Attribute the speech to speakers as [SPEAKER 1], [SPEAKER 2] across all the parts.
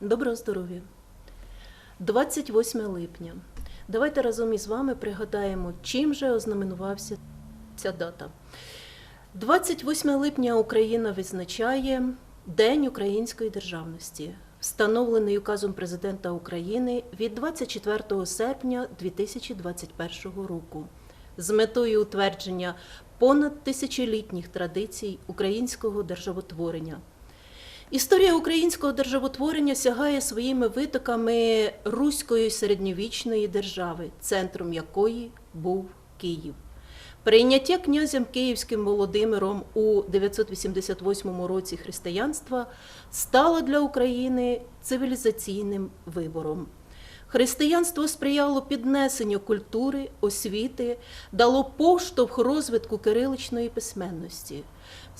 [SPEAKER 1] Доброго здоров'я! 28 липня. Давайте разом із вами пригадаємо, чим же ознаменувався ця дата. 28 липня Україна відзначає День української державності, встановлений указом президента України від 24 серпня 2021 року з метою утвердження понад тисячолітніх традицій українського державотворення. Історія українського державотворення сягає своїми витоками руської середньовічної держави, центром якої був Київ. Прийняття князем Київським Володимиром у 988 році християнства стало для України цивілізаційним вибором. Християнство сприяло піднесенню культури, освіти, дало поштовх розвитку кириличної письменності.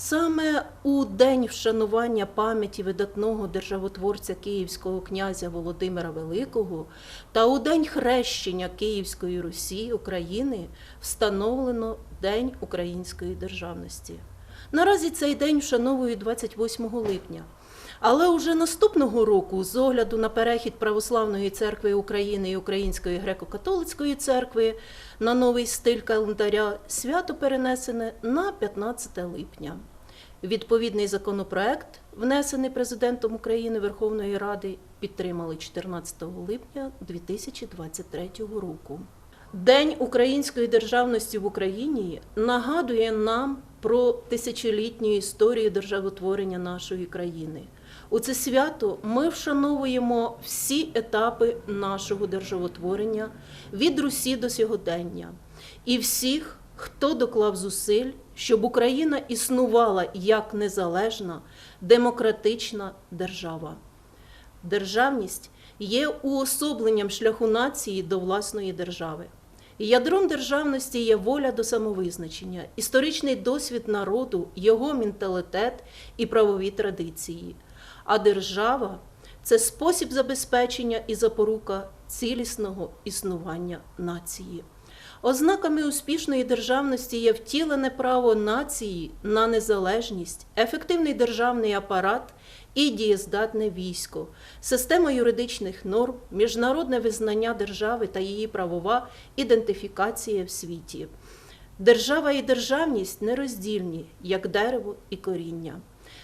[SPEAKER 1] Саме у день вшанування пам'яті видатного державотворця Київського князя Володимира Великого та у день хрещення Київської Русі України встановлено День української державності. Наразі цей день вшановують 28 липня. Але уже наступного року, з огляду на перехід Православної церкви України і Української греко-католицької церкви на новий стиль календаря, свято перенесене на 15 липня. Відповідний законопроект, внесений президентом України Верховної Ради, підтримали 14 липня 2023 року. День української державності в Україні нагадує нам про тисячолітню історію державотворення нашої країни. У це свято ми вшановуємо всі етапи нашого державотворення від Русі до сьогодення і всіх, хто доклав зусиль, щоб Україна існувала як незалежна, демократична держава. Державність є уособленням шляху нації до власної держави. Ядром державності є воля до самовизначення, історичний досвід народу, його менталітет і правові традиції. А держава це спосіб забезпечення і запорука цілісного існування нації. Ознаками успішної державності є втілене право нації на незалежність, ефективний державний апарат і дієздатне військо, система юридичних норм, міжнародне визнання держави та її правова ідентифікація в світі. Держава і державність нероздільні, як дерево і коріння.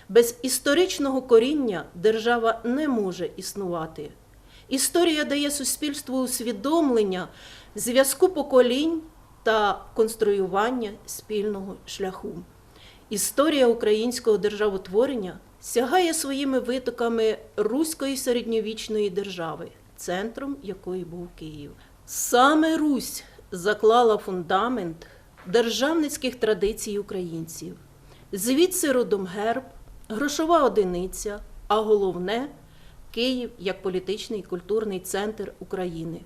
[SPEAKER 1] Без історичного коріння держава не може існувати. Історія дає суспільству усвідомлення зв'язку поколінь та конструювання спільного шляху. Історія українського державотворення сягає своїми витоками руської середньовічної держави, центром якої був Київ. Саме Русь заклала фундамент державницьких традицій українців. Звідси родом герб, грошова одиниця, а головне Київ як політичний і культурний центр України.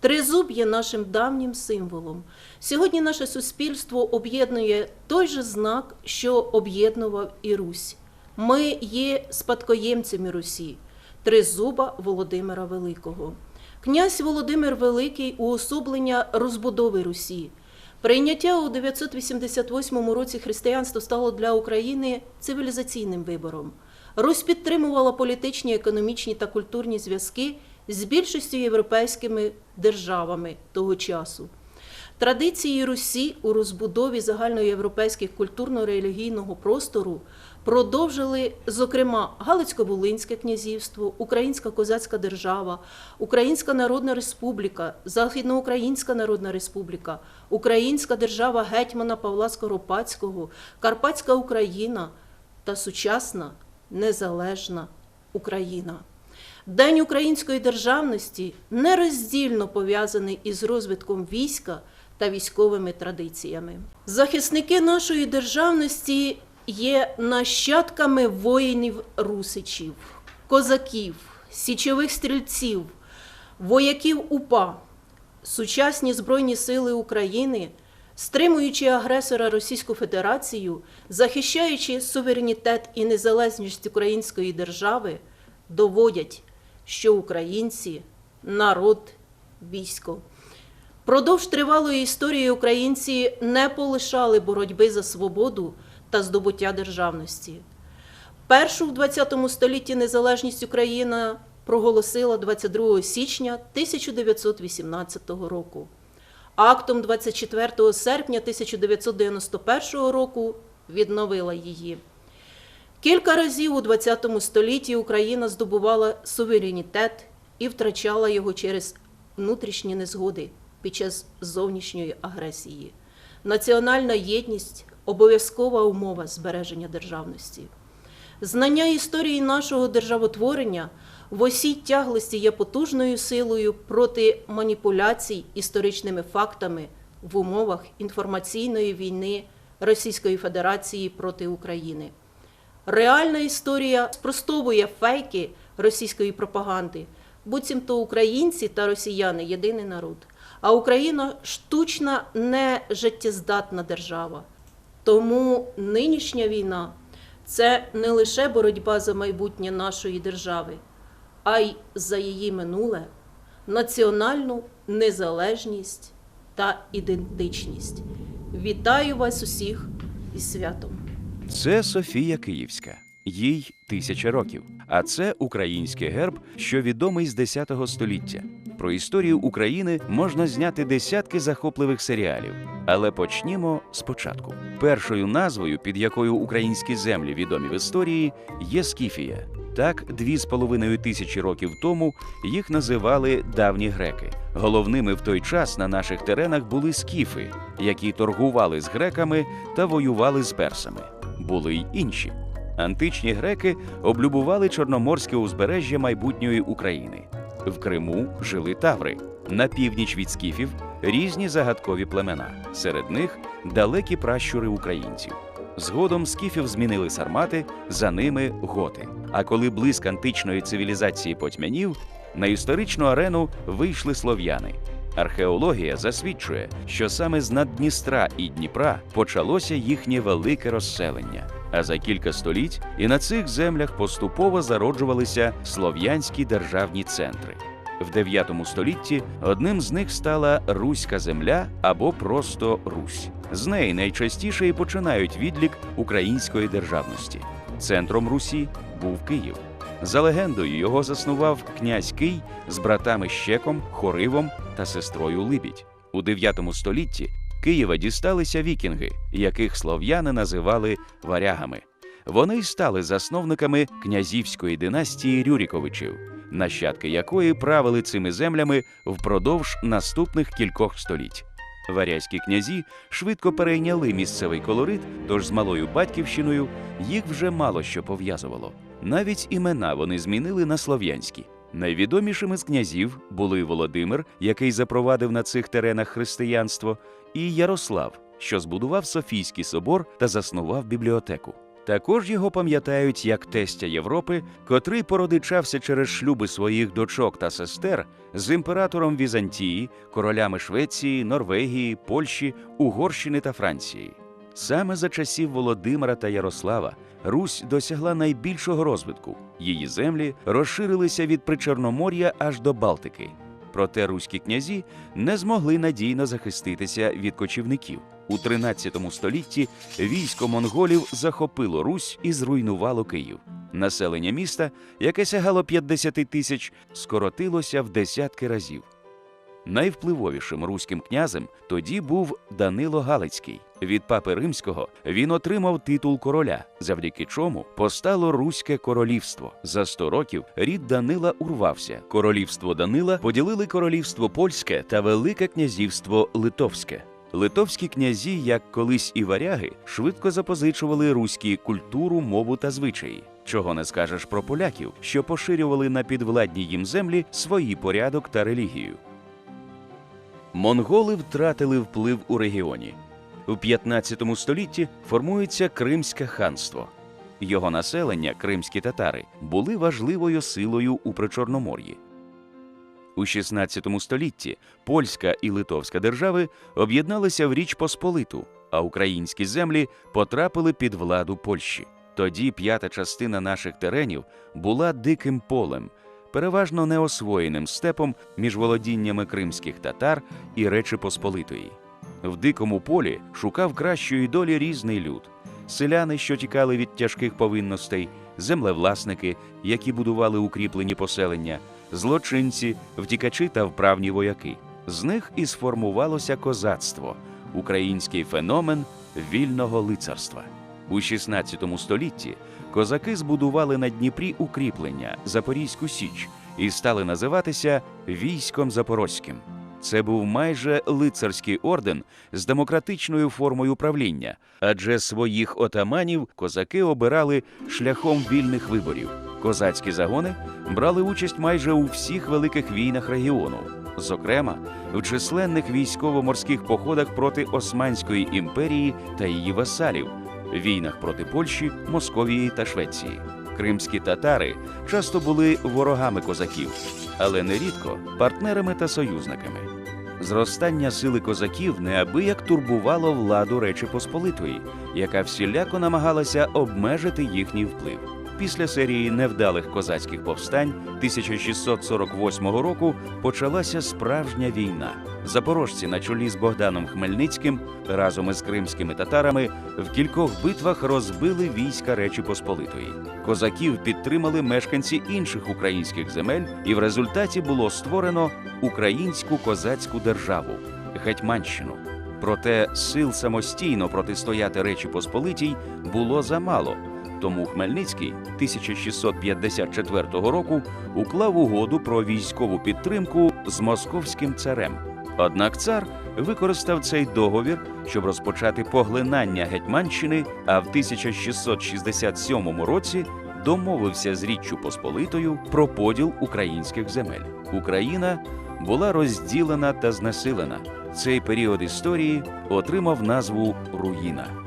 [SPEAKER 1] Тризуб є нашим давнім символом. Сьогодні наше суспільство об'єднує той же знак, що об'єднував і Русь. Ми є спадкоємцями Русі, тризуба Володимира Великого. Князь Володимир Великий уособлення розбудови Русі. Прийняття у 988 році християнство стало для України цивілізаційним вибором. Русь підтримувала політичні, економічні та культурні зв'язки з більшістю європейськими державами того часу. Традиції Русі у розбудові загальноєвропейських культурно-релігійного простору продовжили, зокрема, Галицько-Волинське князівство, Українська козацька держава, Українська Народна Республіка, Західноукраїнська Народна Республіка, Українська держава гетьмана Павла Скоропадського, Карпатська Україна та сучасна незалежна Україна. День української державності нероздільно пов'язаний із розвитком війська та військовими традиціями. Захисники нашої державності є нащадками воїнів русичів, козаків, січових стрільців, вояків УПА, сучасні Збройні Сили України, стримуючи агресора Російську Федерацію, захищаючи суверенітет і незалежність української держави, доводять, що українці народ військо. Продовж тривалої історії українці не полишали боротьби за свободу та здобуття державності. Першу в ХХ столітті незалежність Україна проголосила 22 січня 1918 року. Актом 24 серпня 1991 року відновила її. Кілька разів у ХХ столітті Україна здобувала суверенітет і втрачала його через внутрішні незгоди під час зовнішньої агресії. Національна єдність обов'язкова умова збереження державності. Знання історії нашого державотворення в осій тяглості є потужною силою проти маніпуляцій історичними фактами в умовах інформаційної війни Російської Федерації проти України. Реальна історія спростовує фейки російської пропаганди, буцімто українці та росіяни єдиний народ, а Україна штучна не життєздатна держава. Тому нинішня війна це не лише боротьба за майбутнє нашої держави, а й за її минуле, національну незалежність та ідентичність. Вітаю вас усіх із святом!
[SPEAKER 2] Це Софія Київська, їй тисяча років. А це український герб, що відомий з 10 століття. Про історію України можна зняти десятки захопливих серіалів. Але почнімо спочатку. Першою назвою, під якою українські землі відомі в історії, є Скіфія. Так, дві з половиною тисячі років тому їх називали давні греки. Головними в той час на наших теренах були скіфи, які торгували з греками та воювали з персами. Були й інші. Античні греки облюбували чорноморське узбережжя майбутньої України. В Криму жили таври. На північ від скіфів різні загадкові племена. Серед них далекі пращури українців. Згодом скіфів змінили сармати, за ними готи. А коли блиск античної цивілізації потьмянів, на історичну арену вийшли слов'яни. Археологія засвідчує, що саме з Наддністра і Дніпра почалося їхнє велике розселення. А за кілька століть і на цих землях поступово зароджувалися слов'янські державні центри. В 9 столітті одним з них стала Руська земля або просто Русь. З неї найчастіше і починають відлік української державності. Центром Русі був Київ. За легендою, його заснував князь Кий з братами Щеком, Хоривом та сестрою Либідь. У 9 столітті Києва дісталися вікінги, яких слов'яни називали варягами. Вони стали засновниками князівської династії Рюріковичів, нащадки якої правили цими землями впродовж наступних кількох століть. Варязькі князі швидко перейняли місцевий колорит, тож з малою батьківщиною їх вже мало що пов'язувало. Навіть імена вони змінили на слов'янські. Найвідомішими з князів були Володимир, який запровадив на цих теренах християнство, і Ярослав, що збудував Софійський собор та заснував бібліотеку. Також його пам'ятають як тестя Європи, котрий породичався через шлюби своїх дочок та сестер з імператором Візантії, королями Швеції, Норвегії, Польщі, Угорщини та Франції. Саме за часів Володимира та Ярослава Русь досягла найбільшого розвитку. Її землі розширилися від Причорномор'я аж до Балтики. Проте руські князі не змогли надійно захиститися від кочівників. У 13 столітті військо монголів захопило Русь і зруйнувало Київ. Населення міста, яке сягало 50 тисяч, скоротилося в десятки разів. Найвпливовішим руським князем тоді був Данило Галицький. Від папи римського він отримав титул короля, завдяки чому постало Руське королівство. За 100 років рід Данила урвався. Королівство Данила поділили королівство польське та Велике князівство Литовське. Литовські князі, як колись і варяги, швидко запозичували руські культуру, мову та звичаї. Чого не скажеш про поляків, що поширювали на підвладні їм землі свої порядок та релігію. Монголи втратили вплив у регіоні. У 15 столітті формується Кримське ханство. Його населення, кримські татари, були важливою силою у Причорномор'ї. У 16 столітті польська і литовська держави об'єдналися в Річ Посполиту, а українські землі потрапили під владу Польщі. Тоді п'ята частина наших теренів була диким полем, переважно неосвоєним степом між володіннями кримських татар і Речі Посполитої. В дикому полі шукав кращої долі різний люд. селяни, що тікали від тяжких повинностей, землевласники, які будували укріплені поселення, злочинці, втікачі та вправні вояки. З них і сформувалося козацтво, український феномен вільного лицарства. У 16 столітті козаки збудували на Дніпрі укріплення Запорізьку Січ і стали називатися військом Запорозьким. Це був майже лицарський орден з демократичною формою правління, адже своїх отаманів козаки обирали шляхом вільних виборів. Козацькі загони брали участь майже у всіх великих війнах регіону, зокрема в численних військово-морських походах проти Османської імперії та її васалів, війнах проти Польщі, Московії та Швеції. Кримські татари часто були ворогами козаків, але нерідко партнерами та союзниками. Зростання сили козаків неабияк турбувало владу Речі Посполитої, яка всіляко намагалася обмежити їхній вплив. Після серії невдалих козацьких повстань 1648 року почалася справжня війна. Запорожці на чолі з Богданом Хмельницьким разом із кримськими татарами в кількох битвах розбили війська Речі Посполитої. Козаків підтримали мешканці інших українських земель, і в результаті було створено українську козацьку державу Гетьманщину. Проте сил самостійно протистояти Речі Посполитій було замало. Тому Хмельницький 1654 року уклав угоду про військову підтримку з московським царем. Однак цар використав цей договір, щоб розпочати поглинання Гетьманщини, а в 1667 році домовився з Річчю Посполитою про поділ українських земель. Україна була розділена та знесилена. Цей період історії отримав назву Руїна.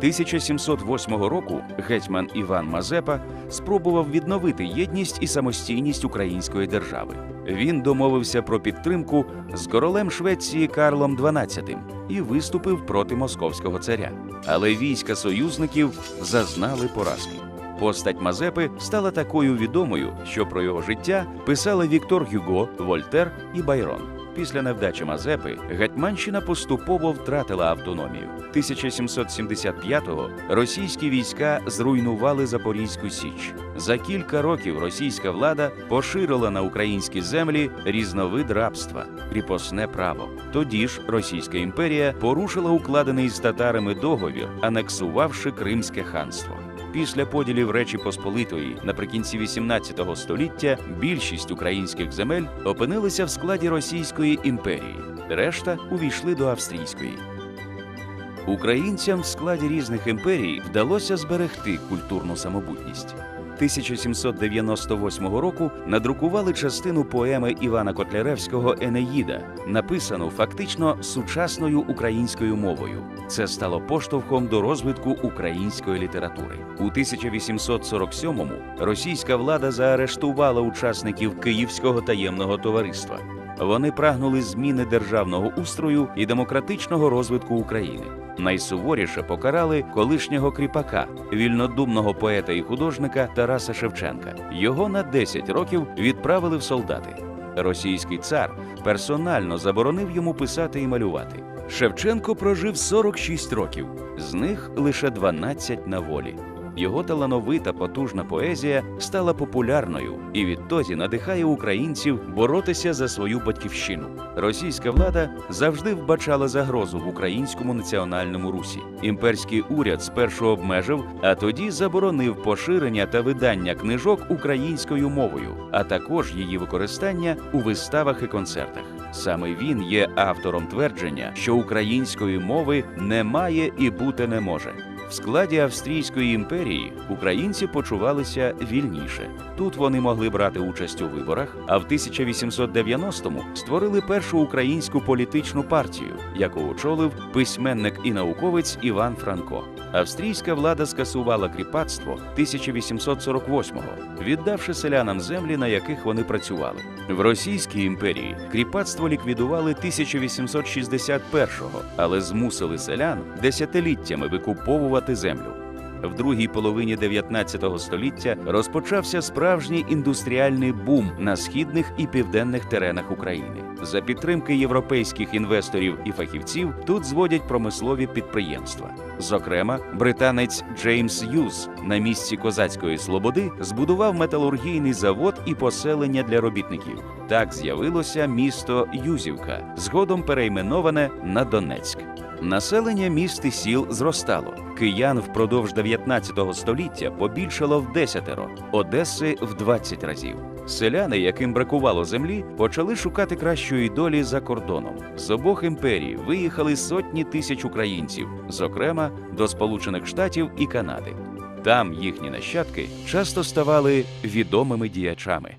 [SPEAKER 2] 1708 року гетьман Іван Мазепа спробував відновити єдність і самостійність української держави. Він домовився про підтримку з королем Швеції Карлом XII і виступив проти московського царя. Але війська союзників зазнали поразки. Постать Мазепи стала такою відомою, що про його життя писали Віктор Гюго, Вольтер і Байрон. Після невдачі Мазепи Гетьманщина поступово втратила автономію. 1775-го російські війська зруйнували Запорізьку Січ. За кілька років російська влада поширила на українські землі різновид рабства кріпосне право. Тоді ж Російська імперія порушила укладений з татарами договір, анексувавши Кримське ханство. Після поділів Речі Посполитої наприкінці 18 століття більшість українських земель опинилися в складі Російської імперії, решта увійшли до австрійської. Українцям в складі різних імперій вдалося зберегти культурну самобутність. 1798 року надрукували частину поеми Івана Котляревського Енеїда, написану фактично сучасною українською мовою. Це стало поштовхом до розвитку української літератури. У 1847-му російська влада заарештувала учасників Київського таємного товариства. Вони прагнули зміни державного устрою і демократичного розвитку України. Найсуворіше покарали колишнього кріпака, вільнодумного поета і художника Тараса Шевченка. Його на 10 років відправили в солдати. Російський цар персонально заборонив йому писати і малювати. Шевченко прожив 46 років, з них лише 12 на волі. Його талановита потужна поезія стала популярною і відтоді надихає українців боротися за свою батьківщину. Російська влада завжди вбачала загрозу в українському національному русі. Імперський уряд спершу обмежив, а тоді заборонив поширення та видання книжок українською мовою, а також її використання у виставах і концертах. Саме він є автором твердження, що української мови немає і бути не може. В складі Австрійської імперії українці почувалися вільніше. Тут вони могли брати участь у виборах, а в 1890-му створили першу українську політичну партію, яку очолив письменник і науковець Іван Франко. Австрійська влада скасувала кріпацтво 1848-го, віддавши селянам землі, на яких вони працювали. В Російській імперії кріпацтво ліквідували 1861-го, але змусили селян десятиліттями викуповувати землю. В другій половині 19 століття розпочався справжній індустріальний бум на східних і південних теренах України. За підтримки європейських інвесторів і фахівців тут зводять промислові підприємства. Зокрема, британець Джеймс Юз на місці козацької слободи збудував металургійний завод і поселення для робітників. Так з'явилося місто Юзівка, згодом перейменоване на Донецьк. Населення міст і сіл зростало. Киян впродовж 19 століття побільшало в десятеро, Одеси в 20 разів. Селяни, яким бракувало землі, почали шукати кращої долі за кордоном. З обох імперій виїхали сотні тисяч українців, зокрема до Сполучених Штатів і Канади. Там їхні нащадки часто ставали відомими діячами.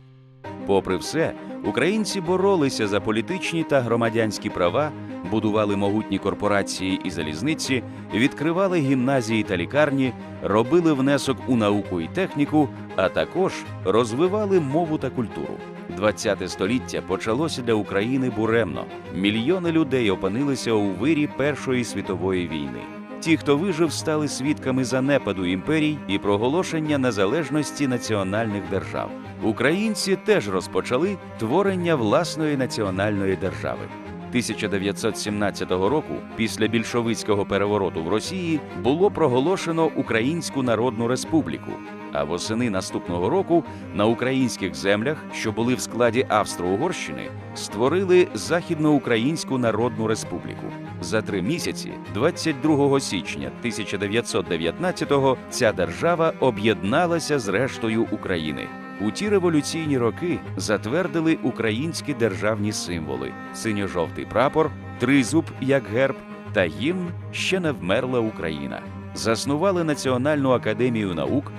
[SPEAKER 2] Попри все, українці боролися за політичні та громадянські права, будували могутні корпорації і залізниці, відкривали гімназії та лікарні, робили внесок у науку і техніку, а також розвивали мову та культуру. ХХ століття почалося для України буремно. Мільйони людей опинилися у вирі Першої світової війни. Ті, хто вижив, стали свідками занепаду імперій і проголошення незалежності національних держав. Українці теж розпочали творення власної національної держави. 1917 року, після більшовицького перевороту в Росії, було проголошено Українську Народну Республіку. А восени наступного року на українських землях, що були в складі Австро-Угорщини, створили Західноукраїнську Народну Республіку. За три місяці, 22 січня 1919-го, ця держава об'єдналася з рештою України. У ті революційні роки затвердили українські державні символи: синьо-жовтий прапор, тризуб як герб та гімн ще не вмерла Україна. Заснували Національну академію наук,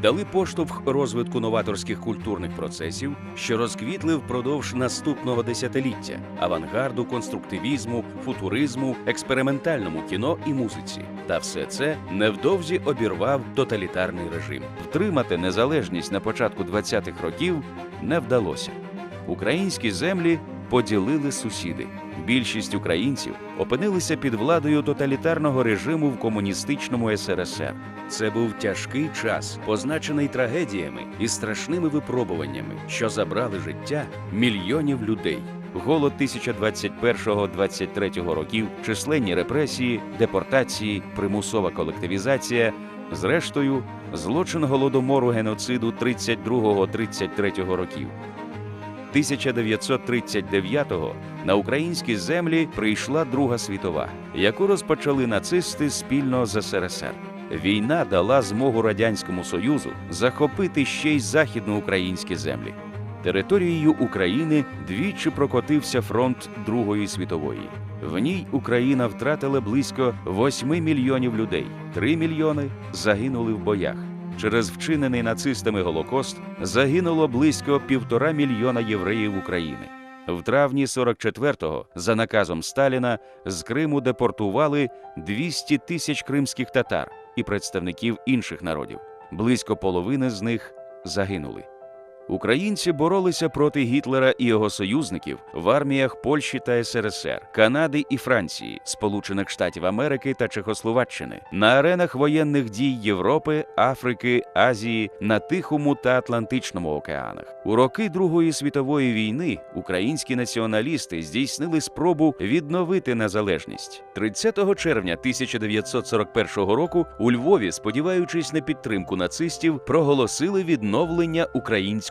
[SPEAKER 2] дали поштовх розвитку новаторських культурних процесів, що розквітли впродовж наступного десятиліття авангарду, конструктивізму, футуризму, експериментальному кіно і музиці. Та все це невдовзі обірвав тоталітарний режим. Втримати незалежність на початку 20-х років не вдалося. Українські землі поділили сусіди. Більшість українців опинилися під владою тоталітарного режиму в комуністичному СРСР. Це був тяжкий час, позначений трагедіями і страшними випробуваннями, що забрали життя мільйонів людей. Голод 1021-23 років, численні репресії, депортації, примусова колективізація, зрештою, злочин голодомору геноциду 32-33 років. 1939-го на українські землі прийшла Друга світова, яку розпочали нацисти спільно з СРСР. Війна дала змогу радянському союзу захопити ще й західноукраїнські землі. Територією України двічі прокотився фронт Другої світової. В ній Україна втратила близько 8 мільйонів людей. 3 мільйони загинули в боях. Через вчинений нацистами Голокост загинуло близько півтора мільйона євреїв України. В травні 44-го, за наказом Сталіна, з Криму депортували 200 тисяч кримських татар і представників інших народів. Близько половини з них загинули. Українці боролися проти Гітлера і його союзників в арміях Польщі та СРСР, Канади і Франції, Сполучених Штатів Америки та Чехословаччини, на аренах воєнних дій Європи, Африки, Азії, на Тихому та Атлантичному океанах. У роки Другої світової війни українські націоналісти здійснили спробу відновити незалежність. 30 червня 1941 року у Львові, сподіваючись на підтримку нацистів, проголосили відновлення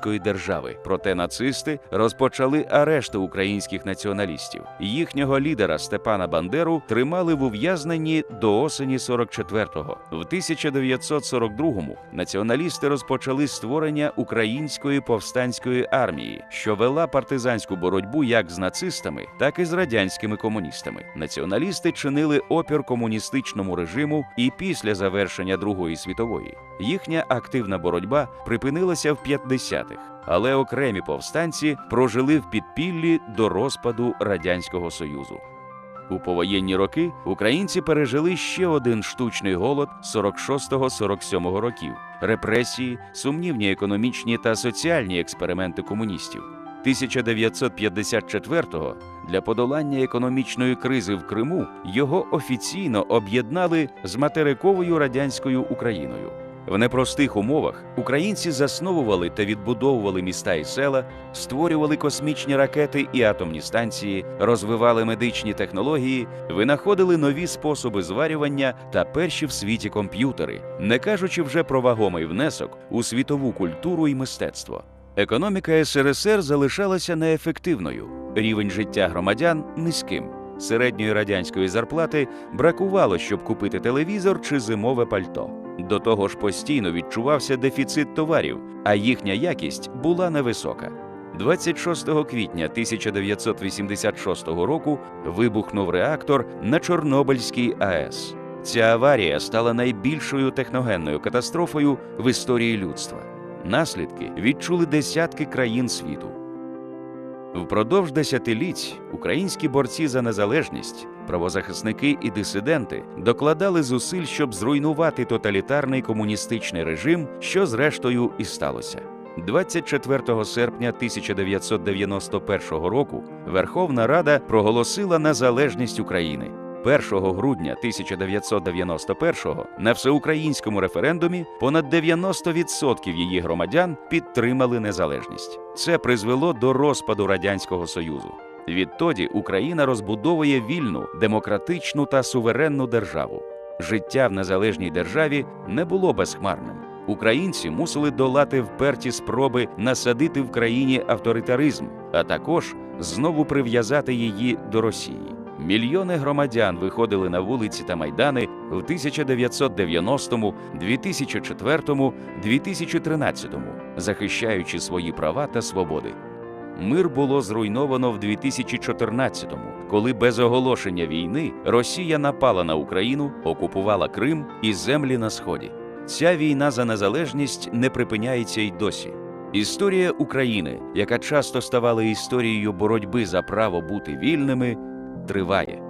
[SPEAKER 2] української держави. Проте нацисти розпочали арешти українських націоналістів. Їхнього лідера Степана Бандеру тримали в ув'язненні до осені 44-го. В 1942-му націоналісти розпочали створення української повстанської армії, що вела партизанську боротьбу як з нацистами, так і з радянськими комуністами. Націоналісти чинили опір комуністичному режиму і після завершення Другої світової. Їхня активна боротьба припинилася в 50-х, але окремі повстанці прожили в підпіллі до розпаду радянського союзу. У повоєнні роки українці пережили ще один штучний голод 46-47 років, репресії, сумнівні економічні та соціальні експерименти комуністів. 1954-го для подолання економічної кризи в Криму його офіційно об'єднали з материковою радянською Україною. В непростих умовах українці засновували та відбудовували міста і села, створювали космічні ракети і атомні станції, розвивали медичні технології, винаходили нові способи зварювання та перші в світі комп'ютери, не кажучи вже про вагомий внесок у світову культуру і мистецтво. Економіка СРСР залишалася неефективною, рівень життя громадян низьким. Середньої радянської зарплати бракувало, щоб купити телевізор чи зимове пальто. До того ж, постійно відчувався дефіцит товарів, а їхня якість була невисока. 26 квітня 1986 року вибухнув реактор на Чорнобильській АЕС. Ця аварія стала найбільшою техногенною катастрофою в історії людства. Наслідки відчули десятки країн світу. Впродовж десятиліть українські борці за незалежність, правозахисники і дисиденти докладали зусиль, щоб зруйнувати тоталітарний комуністичний режим, що зрештою і сталося. 24 серпня 1991 року Верховна Рада проголосила незалежність України. 1 грудня 1991-го на всеукраїнському референдумі понад 90% її громадян підтримали незалежність. Це призвело до розпаду радянського союзу. Відтоді Україна розбудовує вільну, демократичну та суверенну державу. Життя в незалежній державі не було безхмарним. Українці мусили долати вперті спроби насадити в країні авторитаризм, а також знову прив'язати її до Росії. Мільйони громадян виходили на вулиці та майдани в 1990, 2004, 2013, захищаючи свої права та свободи. Мир було зруйновано в 2014-му, коли без оголошення війни Росія напала на Україну, окупувала Крим і землі на сході. Ця війна за незалежність не припиняється й досі. Історія України, яка часто ставала історією боротьби за право бути вільними, триває.